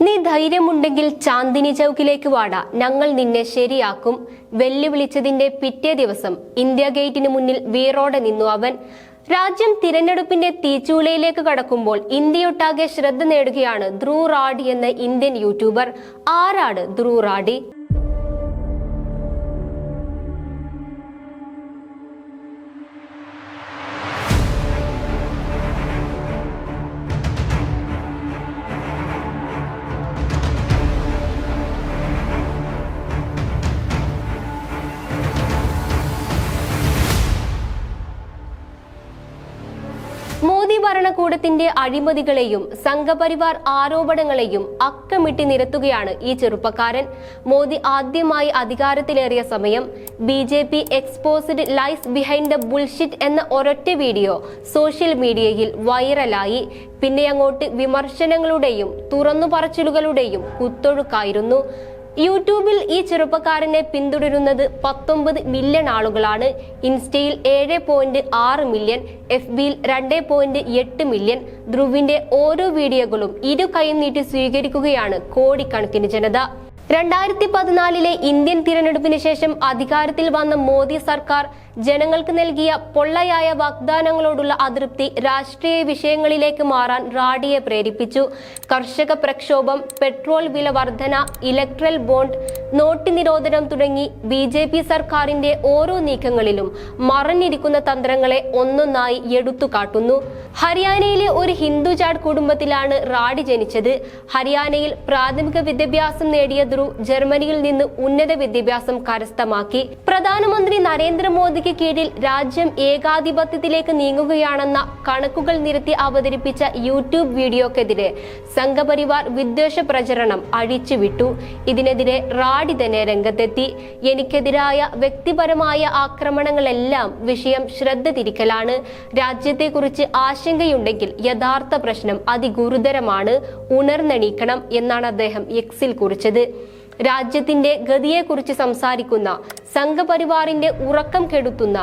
നീ ധൈര്യമുണ്ടെങ്കിൽ ചാന്ദിനി ചൗക്കിലേക്ക് വാടാ. ഞങ്ങൾ നിന്നെ ശരിയാക്കും. വെല്ലുവിളിച്ചതിന്റെ പിറ്റേ ദിവസം ഇന്ത്യ ഗേറ്റിന് മുന്നിൽ വീറോടെ നിന്നു അവൻ. രാജ്യം തിരഞ്ഞെടുപ്പിന്റെ തീച്ചൂളയിലേക്ക് കടക്കുമ്പോൾ ഇന്ത്യയൊട്ടാകെ ശ്രദ്ധ നേടുകയാണ് ധ്രൂ റാഡി എന്ന ഇന്ത്യൻ യൂട്യൂബർ. ആരാണ് ധ്രൂ റാഡി ഭരണകൂടത്തിന്റെ അഴിമതികളെയും സംഘപരിവാർ ആരോപണങ്ങളെയും അക്കമിട്ടി നിരത്തുകയാണ് ഈ ചെറുപ്പക്കാരൻ. മോദി ആദ്യമായി അധികാരത്തിലേറിയ സമയം B J P exposed lies behind the bullshit എന്ന ഒരൊറ്റ വീഡിയോ സോഷ്യൽ മീഡിയയിൽ വൈറലായി. പിന്നെ അങ്ങോട്ട് വിമർശനങ്ങളുടെയും തുറന്നു പറച്ചിലുകളുടെയും കുത്തൊഴുക്കായിരുന്നു. യൂട്യൂബിൽ ഈ ചെറുപ്പക്കാരനെ പിന്തുടരുന്നത് പത്തൊമ്പത് മില്യൺ ആളുകളാണ്. ഇൻസ്റ്റയിൽ ഏഴ് പോയിന്റ് ആറ് മില്യൺ എഫ് ബിയിൽ രണ്ട് പോയിന്റ് എട്ട് മില്യൺ. ധ്രുവിന്റെ ഓരോ വീഡിയോകളും ഇരു കൈ നീട്ടി സ്വീകരിക്കുകയാണ് കോടിക്കണക്കിന് ജനത. രണ്ടായിരത്തി പതിനാലിലെ ഇന്ത്യൻ തിരഞ്ഞെടുപ്പിന് ശേഷം അധികാരത്തിൽ വന്ന മോദി സർക്കാർ ജനങ്ങൾക്ക് നൽകിയ പൊള്ളയായ വാഗ്ദാനങ്ങളോടുള്ള അതൃപ്തി രാഷ്ട്രീയ വിഷയങ്ങളിലേക്ക് മാറാൻ റാഡിയെ പ്രേരിപ്പിച്ചു. കർഷക പ്രക്ഷോഭം പെട്രോൾ വില വർധന ഇലക്ട്രൽ ബോണ്ട് നോട്ട് നിരോധനം തുടങ്ങി ബി ജെ പി സർക്കാരിന്റെ ഓരോ നീക്കങ്ങളിലും മറഞ്ഞിരിക്കുന്ന തന്ത്രങ്ങളെ ഒന്നൊന്നായി എടുത്തു കാട്ടുന്നു ഹരിയാനയിലെ ഒരു ഹിന്ദു ജാഡ് കുടുംബത്തിലാണ് റാഡി ജനിച്ചത്. ഹരിയാനയിൽ പ്രാഥമിക വിദ്യാഭ്യാസം നേടിയ ധ്രുവ് ജർമ്മനിയിൽ നിന്ന് ഉന്നത വിദ്യാഭ്യാസം കരസ്ഥമാക്കി. പ്രധാനമന്ത്രി നരേന്ദ്രമോദിക്ക് കീഴിൽ രാജ്യം ഏകാധിപത്യത്തിലേക്ക് നീങ്ങുകയാണെന്ന കണക്കുകൾ നിരത്തി അവതരിപ്പിച്ച യൂട്യൂബ് വീഡിയോക്കെതിരെ സംഘപരിവാർ വിദ്വേഷ പ്രചരണം അഴിച്ചുവിട്ടു. ഇതിനെതിരെ റാഡി തന്നെ രംഗത്തെത്തി. എനിക്കെതിരായ വ്യക്തിപരമായ ആക്രമണങ്ങളെല്ലാം വിഷയം ശ്രദ്ധ തിരിക്കലാണ്. രാജ്യത്തെക്കുറിച്ച് ആശങ്കയുണ്ടെങ്കിൽ യഥാർത്ഥ പ്രശ്നം അതിഗുരുതരമാണ്. ഉണർന്നെണീക്കണം എന്നാണ് അദ്ദേഹം എക്സിൽ കുറിച്ചത്. രാജ്യത്തിന്റെ ഗതിയെക്കുറിച്ച് സംസാരിക്കുന്ന സംഘപരിവാറിന്റെ ഉറക്കം കെടുത്തുന്ന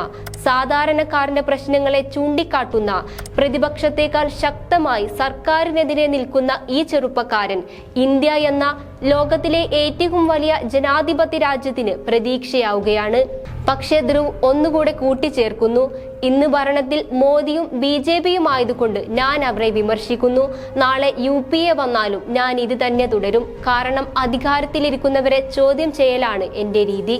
സാധാരണക്കാരന്റെ പ്രശ്നങ്ങളെ ചൂണ്ടിക്കാട്ടുന്ന പ്രതിപക്ഷത്തെക്കാൾ ശക്തമായി സർക്കാരിനെതിരെ നിൽക്കുന്ന ഈ ചെറുപ്പക്കാരൻ ഇന്ത്യ എന്ന ലോകത്തിലെ ഏറ്റവും വലിയ ജനാധിപത്യ രാജ്യത്തിന് പ്രതീക്ഷയാവുകയാണ്. പക്ഷേ ധ്രുവ് ഒന്നുകൂടെ കൂട്ടിച്ചേർക്കുന്നു. ഇന്ന് ഭരണത്തിൽ മോദിയും ബി ജെ പിയും ആയതുകൊണ്ട് ഞാൻ അവരെ വിമർശിക്കുന്നു. നാളെ യു പി എ വന്നാലും ഞാൻ ഇത് തന്നെ തുടരും. കാരണം അധികാരത്തിലിരിക്കുന്നവരെ ചോദ്യം ചെയ്യലാണ് എന്റെ രീതി.